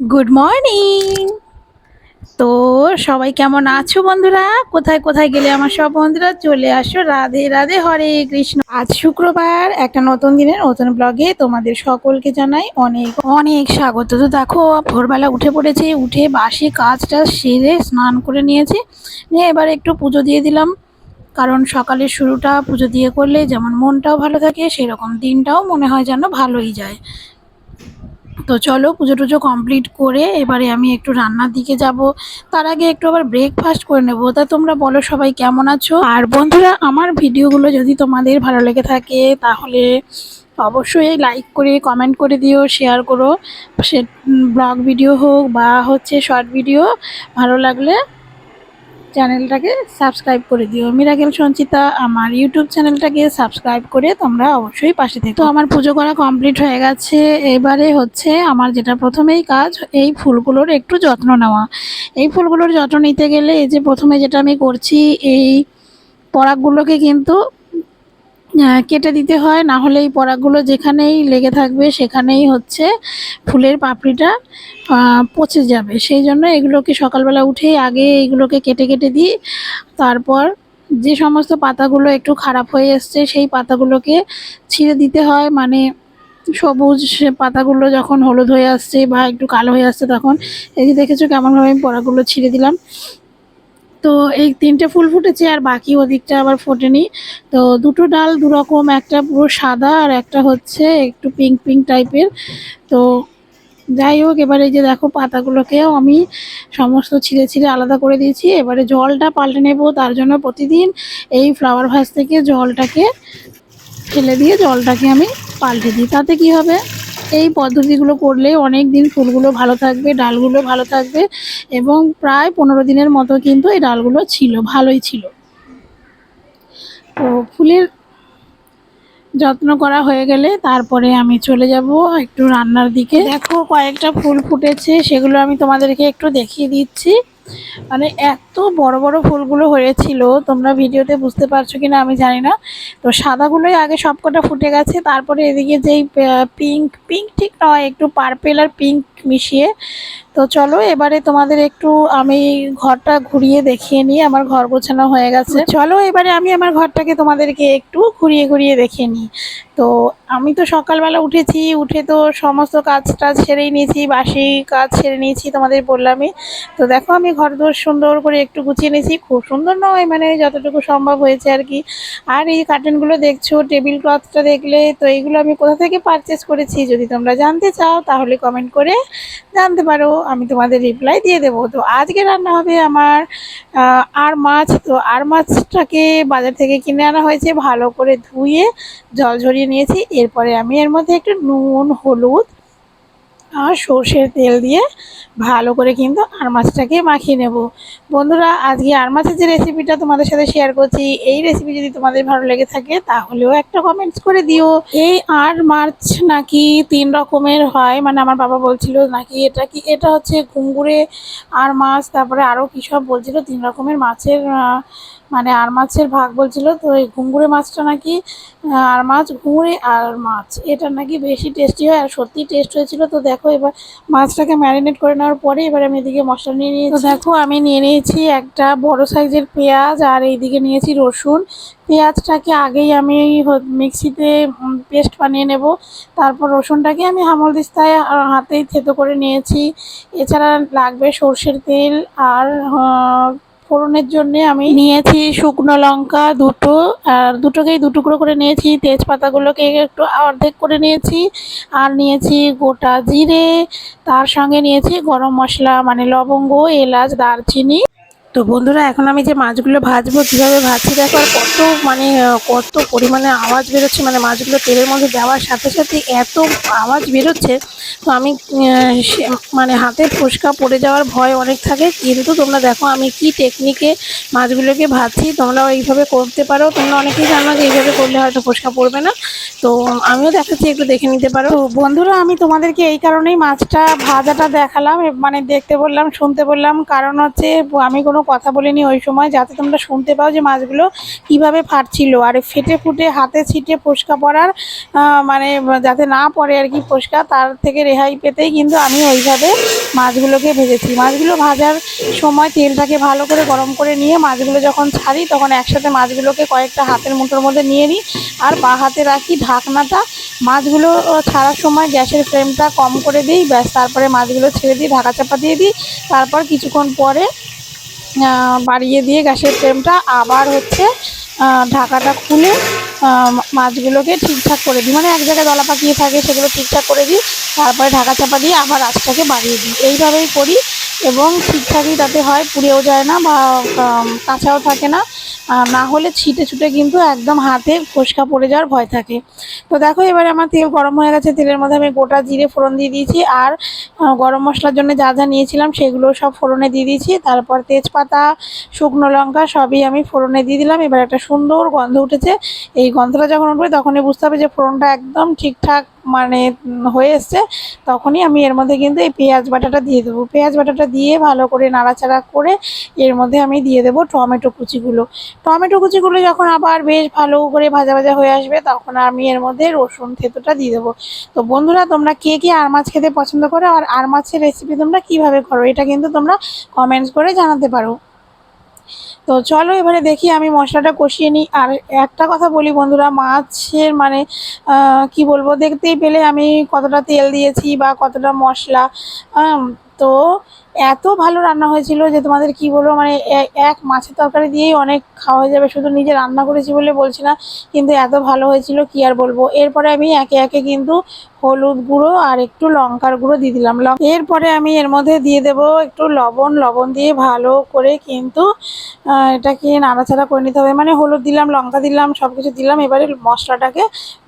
Good morning তো সবাই কেমন আছো বন্ধুরা? কোথায় কোথায় গেলে আমার সব বন্ধুরা? চলে আসো রাধে রাধে, হরে কৃষ্ণ। আজ শুক্রবার, একটা নতুন দিনের নতুন ব্লগে তোমাদের সকলকে জানাই অনেক অনেক স্বাগত। তো দেখো, ভোরবেলা উঠে পড়েছে, উঠে বাসি কাজটা সেরে স্নান করে নিয়েছি। নিয়ে এবার একটু পুজো দিয়ে দিলাম। কারণ সকালের শুরুটা পুজো দিয়ে করলে যেমন মনটাও ভালো থাকে, সেরকম দিনটাও মনে হয় যেন ভালোই যায়। তো চলো পুজো টুজো কমপ্লিট করে এবারে আমি একটু রান্নার দিকে যাব। তার আগে একটু আবার ব্রেকফাস্ট করে নেব। তা তোমরা বলো সবাই কেমন আছো? আর বন্ধুরা, আমার ভিডিওগুলো যদি তোমাদের ভালো লেগে থাকে, তাহলে অবশ্যই লাইক করে কমেন্ট করে দিও শেয়ার করো। সে ব্লগ ভিডিও হোক বা হচ্ছে শর্ট ভিডিও ভালো লাগলে চ্যানেলটাকে সাবস্ক্রাইব করে দিও। মিরাকেল সঞ্চিতা, আমার ইউটিউব চ্যানেলটাকে সাবস্ক্রাইব করে তোমরা অবশ্যই পাশে থেকো। তো আমার পুজো করা কমপ্লিট হয়ে গেছে। এবারে হচ্ছে আমার যেটা প্রথমেই কাজ, এই ফুলগুলোর একটু যত্ন নেওয়া। এই ফুলগুলোর যত্ন নিতে গেলে এই যে প্রথমে যেটা আমি করছি, এই পরাগগুলোকে কিন্তু কেটে দিতে হয়, না হলে এই পরাগগুলো যেখানেই লেগে থাকবে সেখানেই হচ্ছে ফুলের পাপড়িটা পচে যাবে। সেই জন্য এগুলোকে সকালবেলা উঠেই আগে এগুলোকে কেটে কেটে দিই। তারপর যে সমস্ত পাতাগুলো একটু খারাপ হয়ে এসছে, সেই পাতাগুলোকে ছিঁড়ে দিতে হয়। মানে সবুজ পাতাগুলো যখন হলুদ হয়ে আসছে বা একটু কালো হয়ে আসছে তখন, এই যে দেখেছ কেমনভাবে আমি পরাগুলো ছিঁড়ে দিলাম। তো এই তিনটে ফুল ফুটেছে আর বাকি ওদিকটা আবার ফোটেনি। তো দুটো ডাল দুরকম, একটা পুরো সাদা আর একটা হচ্ছে একটু পিঙ্ক পিঙ্ক টাইপের। তো যাই হোক, এবারে যে দেখো পাতাগুলোকেও আমি সমস্ত ছিঁড়ে ছিঁড়ে আলাদা করে দিয়েছি। এবারে জলটা পাল্টে নেব, তার জন্য প্রতিদিন এই ফ্লাওয়ার ভাস থেকে জলটাকে ফেলে দিয়ে জলটাকে আমি পাল্টে দিই। তাতে কি হবে? এই পদ্ধতিগুলো করলে অনেক দিন ফুলগুলো ভালো থাকবে, ডালগুলো ভালো থাকবে এবং প্রায় পনেরো দিনের মতো কিন্তু এই ডালগুলো ছিল, ভালোই ছিল। তো ফুলের যত্ন করা হয়ে গেলে তারপরে আমি চলে যাব একটু রান্নার দিকে। দেখো কয়েকটা ফুল ফুটেছে, সেগুলো আমি তোমাদেরকে একটু দেখিয়ে দিচ্ছি। মানে এত বড় বড় ফুলগুলো হয়েছিল, তোমরা ভিডিওতে বুঝতে পারছ কিনা আমি জানি না। তো সাদাগুলোই আগে সবকটা ফুটে গেছে, তারপরে এদিকে যেই পিঙ্ক পিঙ্ক ঠিক নয়, একটু পার্পেল আর পিঙ্ক মিশিয়ে। তো চলো, এবারে তোমাদের একটু আমি ঘরটা ঘুরিয়ে দেখিয়ে নিই, আমার ঘর গোছানো হয়ে গেছে। চলো, এবারে আমি আমার ঘরটাকে তোমাদেরকে একটু ঘুরিয়ে ঘুরিয়ে দেখিয়ে নিই। তো আমি তো সকালবেলা উঠেছি, উঠে তো সমস্ত কাজ টাজ সেরেই নিয়েছি, বাসি কাজ সেরে নিয়েছি তোমাদের বললামই। তো দেখো, আমি ঘর দোর সুন্দর করে একটু গুছিয়ে নিয়েছি, খুব সুন্দর নয় মানে যতটুকু সম্ভব হয়েছে আর কি। আর এই কার্টেনগুলো দেখছ, টেবিল ক্লথটা দেখলে, তো এইগুলো আমি কোথা থেকে পারচেস করেছি যদি তোমরা জানতে চাও, তাহলে কমেন্ট করে জানতে পারো, আমি তোমাদের রিপ্লাই দিয়ে দেবো। তো আজকে রান্না হবে আমার আর মাছ। তো আর মাছটাকে বাজার থেকে কিনে আনা হয়েছে। ভালো করে ধুয়ে জল ঝরিয়ে নিয়েছি। এরপরে আমি এর মধ্যে একটু নুন, হলুদ আর সর্ষের তেল দিয়ে ভালো করে কিন্তু আর মাছটাকে মাখিয়ে নেব। বন্ধুরা, আজকে আর মাছের যে রেসিপিটা তোমাদের সাথে শেয়ার করছি, এই রেসিপি যদি তোমাদের ভালো লেগে থাকে, তাহলেও একটা কমেন্টস করে দিও। এই আর মাছ নাকি তিন রকমের হয়? মানে আমার বাবা বলছিল নাকি এটা কি, এটা হচ্ছে ঘুঙ্গুরে আর মাছ, তারপরে আরও কী সব বলছিল? তিন রকমের মাছের মানে আর মাছের ভাগ বলছিল, তো এই ঘুঙ্গুরে মাছটা নাকি আর মাছ, ঘুঙুরে আর মাছ। এটা নাকি বেশি টেস্টি হয় আর সত্যি টেস্ট হয়েছিল। তো দেখো এবার মাছটাকে ম্যারিনেট করে নেওয়ার পরে এবার আমি এদিকে মশলা নিয়ে নিয়েছি। দেখো আমি নিয়ে নিয়েছি একটা বড় সাইজের পেঁয়াজ আর এইদিকে নিয়েছি রসুন। পেঁয়াজটাকে আগেই আমি মিক্সিতে পেস্ট বানিয়ে নেব। তারপর রসুনটাকে আমি হামল দিস্তায় হাতেই থেতো করে নিয়েছি। এছাড়া লাগবে সর্ষের তেল আর ফোড়নের জন্য আমি নিয়েছি শুকনো লঙ্কা দুটো, আর দুটোকেই দু টুকরো করে নিয়েছি, তেজপাতাগুলোকে একটু অর্ধেক করে নিয়েছি, আর নিয়েছি গোটা জিরে, তার সঙ্গে নিয়েছি গরম মশলা মানে লবঙ্গ, এলাচ, দারচিনি তো বন্ধুরা, এখন আমি যে মাছগুলো ভাজবো, কীভাবে ভাজছি দেখো, আর কত মানে কত পরিমাণে আওয়াজ বেরোচ্ছে মানে মাছগুলো তেলের মধ্যে দেওয়ার সাথে সাথে এত আওয়াজ বেরোচ্ছে, তো আমি মানে হাতে ফোসকা পড়ে যাওয়ার ভয় অনেক থাকে, কিন্তু তোমরা দেখো আমি কি টেকনিকে মাছগুলোকে ভাজছি, তোমরাও এইভাবে করতে পারো, তোমরা অনেকেই জানো যে এইভাবে করলে হয়তো ফোসকা পড়বে না, তো আমিও দেখাচ্ছি, একটু দেখে নিতে পারো। বন্ধুরা, আমি তোমাদেরকে এই কারণেই মাছটা ভাজাটা দেখালাম মানে দেখতে বললাম, শুনতে বললাম, কারণ হচ্ছে আমি কোনো কথা বলিনি ওই সময়, যাতে তোমরা শুনতে পাও যে মাছগুলো কীভাবে ফাটছিল। আর ফেটে ফুটে হাতে ছিটে ফোসকা পড়ার মানে যাতে না পড়ে আর কি ফোসকা, তার থেকে রেহাই পেতেই কিন্তু আমি ওইভাবে মাছগুলোকে ভেজেছি। মাছগুলো ভাজার সময় তেলটাকে ভালো করে গরম করে নিয়ে মাছগুলো যখন ছাড়ি, তখন একসাথে মাছগুলোকে কয়েকটা হাতের মুঠোর মধ্যে নিয়ে নিই। আর বা হাতে রাখি ঢাকনাটা। মাছগুলো ছাড়ার সময় গ্যাসের ফ্লেমটা কম করে দিই, ব্যাস, তারপরে মাছগুলো ছেড়ে দিই, ঢাকা চাপা দিয়ে দিই। তারপর কিছুক্ষণ পরে বাড়িয়ে দিয়ে গ্যাসের ফ্লেমটা আবার হচ্ছে ঢাকাটা খুলে মাছগুলোকে ঠিকঠাক করে দিই। মানে এক জায়গায় দলা পাকিয়ে থাকে, সেগুলো ঠিকঠাক করে দিই, তারপরে ঢাকা চাপা দিয়ে আবার আঁচটাকে বাড়িয়ে দিই। এইভাবেই করি এবং ঠিকঠাকই তাতে হয়, পুড়েও যায় না বা কাঁচাও থাকে না। না হলে ছিটে ছুটে কিন্তু একদম হাতে ফোসকা পড়ে যাওয়ার ভয় থাকে। তো দেখো এবারে আমার তেল গরম হয়ে গেছে, তেলের মধ্যে আমি গোটা জিরে ফোড়ন দিয়ে দিয়েছি আর গরম মশলার জন্য যা যা নিয়েছিলাম সেগুলো সব ফোড়নে দিয়ে দিয়েছি। তারপর তেজপাতা, শুকনো লঙ্কা সবই আমি ফোড়নে দিয়ে দিলাম। এবার একটা সুন্দর গন্ধ উঠেছে। এই গন্ধটা যখন উঠবে তখনই বুঝতে হবে যে ফোড়নটা একদম ঠিকঠাক মানে হয়ে এসছে, তখনই আমি এর মধ্যে কিন্তু এই পেঁয়াজ বাটাটা দিয়ে দেবো। পেঁয়াজ বাটাটা দিয়ে ভালো করে নাড়াচাড়া করে এর মধ্যে আমি দিয়ে দেবো টমেটো কুচিগুলো। টমেটো কুচিগুলো যখন আবার বেশ ভালো করে ভাজা ভাজা হয়ে আসবে, তখন আমি এর মধ্যে রসুন থেতোটা দিয়ে দেবো। তো বন্ধুরা, তোমরা কে কে আর মাছ খেতে পছন্দ করো, আর আর মাছের রেসিপি তোমরা কীভাবে করো, এটা কিন্তু তোমরা কমেন্টস করে জানাতে পারো। তো চলো এবারে দেখি আমি মশলাটা কষিয়ে নিই। আর একটা কথা বলি বন্ধুরা, মাছের মানে কি বলব, দেখতেই পেলে আমি কতটা তেল দিয়েছি বা কতটা মশলা। তো এত ভালো রান্না হয়েছিল যে তোমাদের কি বলব মানে এক মাছের তরকারি দিয়েই অনেক খাওয়া হয়ে যাবে। শুধু নিজে রান্না করেছি বলে বলছি না, কিন্তু এত ভালো হয়েছিল, কি আর বলব। এরপরে আমি একে একে কিন্তু হলুদ গুঁড়ো আর একটু লঙ্কার গুঁড়ো দিয়ে দিলাম। এরপরে আমি এর মধ্যে দিয়ে দেব একটু লবণ। লবণ দিয়ে ভালো করে কিন্তু এটাকে নাড়াচাড়া করে নিতে হবে। মানে হলুদ দিলাম, লঙ্কা দিলাম সব কিছু দিলাম। এবারে মশলাটাকে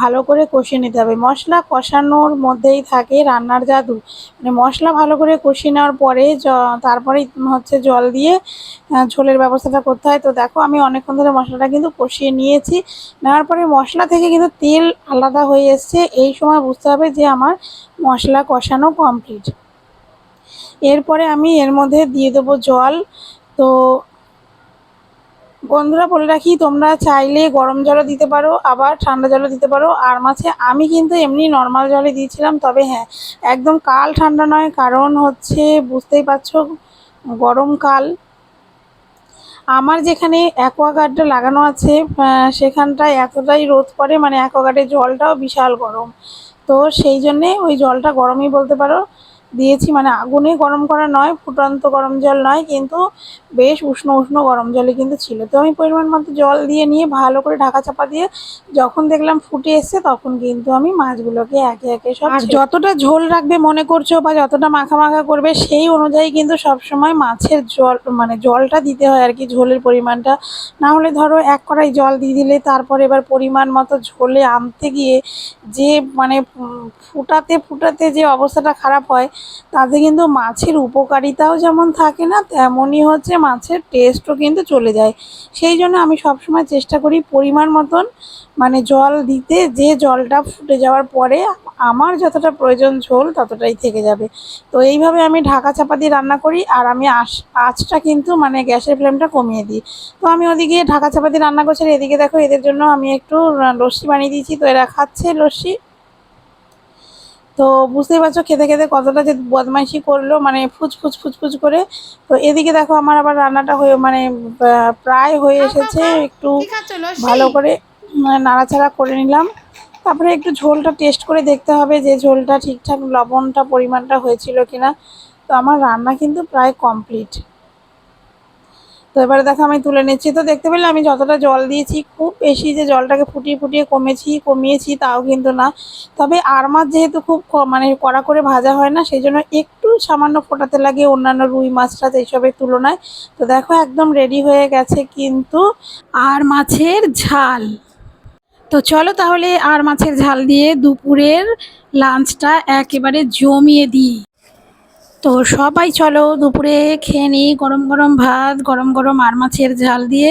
ভালো করে কষিয়ে নিতে হবে। মশলা কষানোর মধ্যেই থাকে রান্নার জাদু। মানে মশলা ভালো করে কষিয়ে নেওয়ার পরে তারপরে হচ্ছে জল দিয়ে ঝোলের ব্যবস্থাটা করতে হয়। তো দেখো, আমি অনেকক্ষণ ধরে মশলাটা কিন্তু কষিয়ে নিয়েছি। নেওয়ার পরে মশলা থেকে কিন্তু তেল আলাদা হয়ে এসছে। এই সময় বুঝতে হবে যে আমার মশলা কষানো কমপ্লিট। এরপরে আমি এর মধ্যে দিয়ে দেবো জল। তো বন্ধুরা বলে রাখি, তোমরা চাইলে গরম জলও দিতে পারো, আবার ঠান্ডা জলও দিতে পারো। আর মাছে আমি কিন্তু এমনি নর্মাল জলে দিয়েছিলাম, তবে হ্যাঁ একদম কাল ঠান্ডা নয়, কারণ হচ্ছে বুঝতেই পারছ, গরমকাল। আমার যেখানে অ্যাকোয়াগার্ডটা লাগানো আছে সেখানটায় এতটাই রোদ পড়ে মানে অ্যাকোয়াগার্ডের জলটাও বিশাল গরম। তো সেই জন্যে ওই জলটা গরমই বলতে পারো। দিয়েছি মানে আগুনে গরম করা নয় ফুটন্ত গরম জল নয় কিন্তু বেশ উষ্ণ উষ্ণ গরম জলে কিন্তু ছিল। তো আমি পরিমাণ মতো জল দিয়ে নিয়ে ভালো করে ঢাকা চাপা দিয়ে যখন দেখলাম ফুটে এসছে তখন কিন্তু আমি মাছগুলোকে একে একে সব আর যতটা ঝোল রাখবে মনে করছ বা যতটা মাখা মাখা করবে সেই অনুযায়ী কিন্তু সবসময় মাছের জল মানে জলটা দিতে হয় আর কি ঝোলের পরিমাণটা। না হলে ধরো এক কড়াই জল দিয়ে দিলে তারপর এবার পরিমাণ মতো ঝোলে আনতে গিয়ে যে মানে ফুটাতে ফুটাতে যে অবস্থাটা খারাপ হয় তাতে কিন্তু মাছের উপকারিতাও যেমন থাকে না, তেমনই হচ্ছে মাছের টেস্টও কিন্তু চলে যায়। সেই জন্য আমি সবসময় চেষ্টা করি পরিমাণ মতন মানে জল দিতে, যে জলটা ফুটে যাওয়ার পরে আমার যতটা প্রয়োজন ঝোল ততটাই থেকে যাবে। তো এইভাবে আমি ঢাকা চাপা দিয়ে রান্না করি আর আমি আঁচটা কিন্তু মানে গ্যাসের ফ্লেমটা কমিয়ে দিই। তো আমি ওদিকে ঢাকা চাপা দিয়ে রান্না করছি এদিকে দেখো এদের জন্য আমি একটু লস্যি বানিয়ে দিয়েছি, তো এরা খাচ্ছে লস্যি তো বুঝতেই পারছ খেতে খেতে কতটা যে বদমাইশি করল মানে ফুচ ফুচ ফুচ ফুচ করে। তো এদিকে দেখো আমার আবার রান্নাটা হয়ে মানে প্রায় হয়ে এসেছে। একটু ভালো করে নাড়াচাড়া করে নিলাম। তারপরে একটু ঝোলটা টেস্ট করে দেখতে হবে যে ঝোলটা ঠিকঠাক লবণটা পরিমাণটা হয়েছিল কিনা। তো আমার রান্না কিন্তু প্রায় কমপ্লিট তো এবারে দেখো আমি তুলে নিচ্ছি। তো দেখতে পেলে আমি যতটা জল দিয়েছি, খুব বেশি যে জলটাকে ফুটিয়ে ফুটিয়ে কমেছি, কমিয়েছি তাও কিন্তু না। তবে আর মাছ যেহেতু খুব মানে কড়া করে ভাজা হয় না সেই জন্য একটু সামান্য ফোটাতে লাগে অন্যান্য রুই মাছটা এইসবের তুলনায়। তো দেখো একদম রেডি হয়ে গেছে কিন্তু আর মাছের ঝাল। তো চলো তাহলে আর মাছের ঝাল দিয়ে দুপুরের লাঞ্চটা একেবারে জমিয়ে দিই। তো সবাই চলো দুপুরে খেয়ে নিই গরম গরম ভাত, গরম গরম আর মাছের ঝাল দিয়ে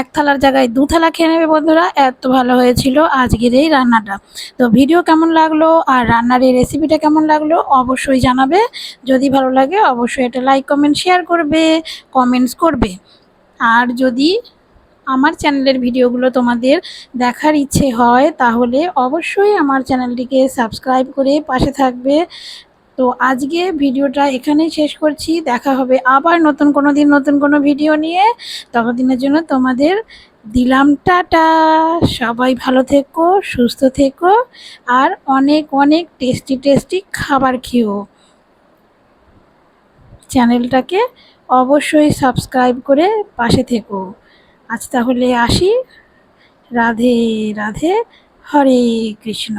এক থালার জায়গায় দু থালা খেয়ে নেবে বন্ধুরা, এত ভালো হয়েছিল আজকের এই রান্নাটা। তো ভিডিও কেমন লাগল আর রান্নার এই রেসিপিটা কেমন লাগল অবশ্যই জানাবে, যদি ভালো লাগে অবশ্যই এটা লাইক কমেন্ট শেয়ার করবে কমেন্টস করবে। আর যদি আমার চ্যানেলের ভিডিওগুলো তোমাদের দেখার ইচ্ছে হয় তাহলে অবশ্যই আমার চ্যানেলটিকে সাবস্ক্রাইব করে পাশে থাকবে তো আজকে ভিডিওটা এখানেই শেষ করছি। দেখা হবে আবার নতুন কোনো দিন, নতুন কোনো ভিডিও নিয়ে। ততদিনের জন্য তোমাদের দিলাম টাটা। সবাই ভালো থেকো, সুস্থ থেকো, আর অনেক অনেক টেস্টি টেস্টি খাবার খেও। চ্যানেলটাকে অবশ্যই সাবস্ক্রাইব করে পাশে থেকো। আজ তাহলে আসি। রাধে রাধে, হরে কৃষ্ণ।